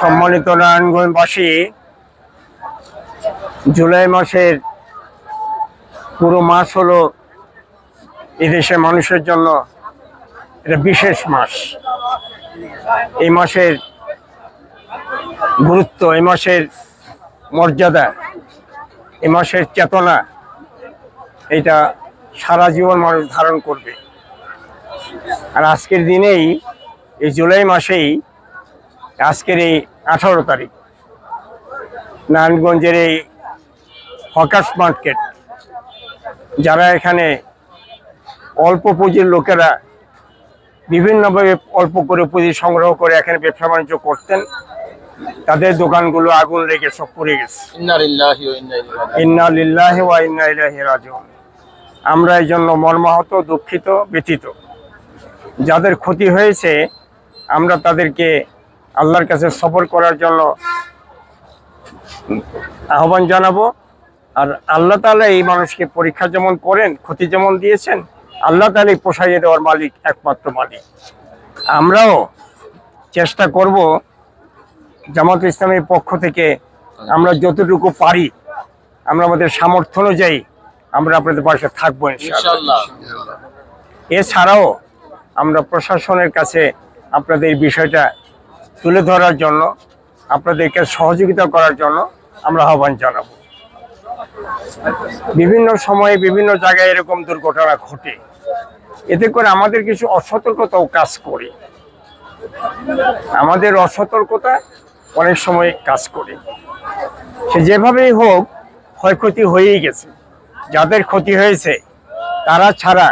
সম্মানিত নারায়ণগঞ্জবাসী, জুলাই মাসের পুরো মাস হলো এদেশের মানুষের জন্য এটা বিশেষ মাস। এই মাসের গুরুত্ব, এই মাসের মর্যাদা, এই মাসের চেতনা, এটা সারা জীবন মানুষ ধারণ করবে। আর আজকের দিনেই, এই জুলাই মাসেই আজকের এই আঠারো তারিখ। নারায়ণগঞ্জের এই হকার্স মার্কেট। যারা এখানে অল্প পুঁজির লোকেরা বিভিন্নভাবে অল্প করে পুঁজি সংগ্রহ করে এখানে ব্যবসা বাণিজ্য করতেন তাদের দোকানগুলো আগুন লেগে সব পড়ে গেছে। ইন্না লিল্লাহি ওয়া ইন্না ইলাইহি রাজিউন। আমরা এই জন্য মর্মাহত দুঃখিত ব্যথিত। যাদের ক্ষতি হয়েছে আমরা তাদেরকে আল্লাহর কাছে সফর করার জন্য আহ্বান জানাব। আর আল্লাহ তাআলা এই মানুষকে পরীক্ষা যেমন করেন ক্ষতি যেমন দিয়েছেন আল্লাহ তাআলাই পোষাইয়ে দেওয়ার মালিক একমাত্র মালিক। আমরাও চেষ্টা করব জামাত ইসলামের পক্ষ থেকে আমরা যতটুকু পারি আমরা আমাদের সামর্থ্য অনুযায়ী আমরা আপনাদের পাশে থাকব এছাড়াও আমরা প্রশাসনের কাছে আপনাদের এই বিষয়টা তুলে ধরার জন্য, আপনাদেরকে সহযোগিতা করার জন্য আমরা আহ্বান জানাব। বিভিন্ন সময়ে বিভিন্ন জায়গায় এরকম দুর্ঘটনা ঘটে। এতে করে আমাদের কিছু অসতর্কতাও কাজ করে। আমাদের অসতর্কতা অনেক সময় কাজ করে। সে যেভাবেই হোক, ক্ষয়ক্ষতি হয়েই গেছে। যাদের ক্ষতি হয়েছে, তারা ছাড়া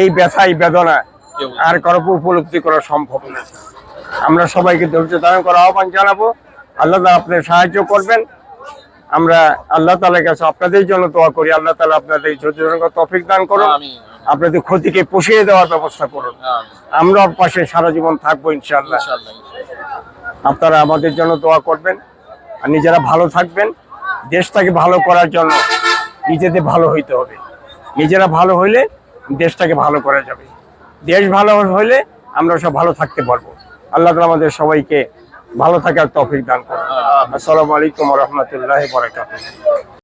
এই ব্যথা এই বেদনা আর কারও উপলব্ধি করা সম্ভব না। আমরা সবাইকে ধৈর্য ধারণ করার আহ্বান জানাব। আল্লাহ তালা আপনাদের সাহায্য করবেন। আমরা আল্লাহ তালার কাছে আপনাদের জন্য দোয়া করি। আল্লাহ তালা আপনাদের ধৈর্য ধারণ তফিক দান করুন। আপনাদের ক্ষতিকে পুষিয়ে দেওয়ার ব্যবস্থা করুন। আমরা পাশে সারা জীবন থাকব ইনশাআল্লাহ। আপনারা আমাদের জন্য দোয়া করবেন। আর নিজেরা ভালো থাকবেন। দেশটাকে ভালো করার জন্য নিজেদের ভালো হইতে হবে। নিজেরা ভালো হইলে দেশটাকে ভালো করা যাবে। দেশ ভালো হইলে আমরা সব ভালো থাকতে পারব। আল্লাহ আমাদের সবাইকে ভালো থাকার তফিক দান করুন। আসসালামু আলাইকুম রহমতুল্লাহ বরাকাতুহ।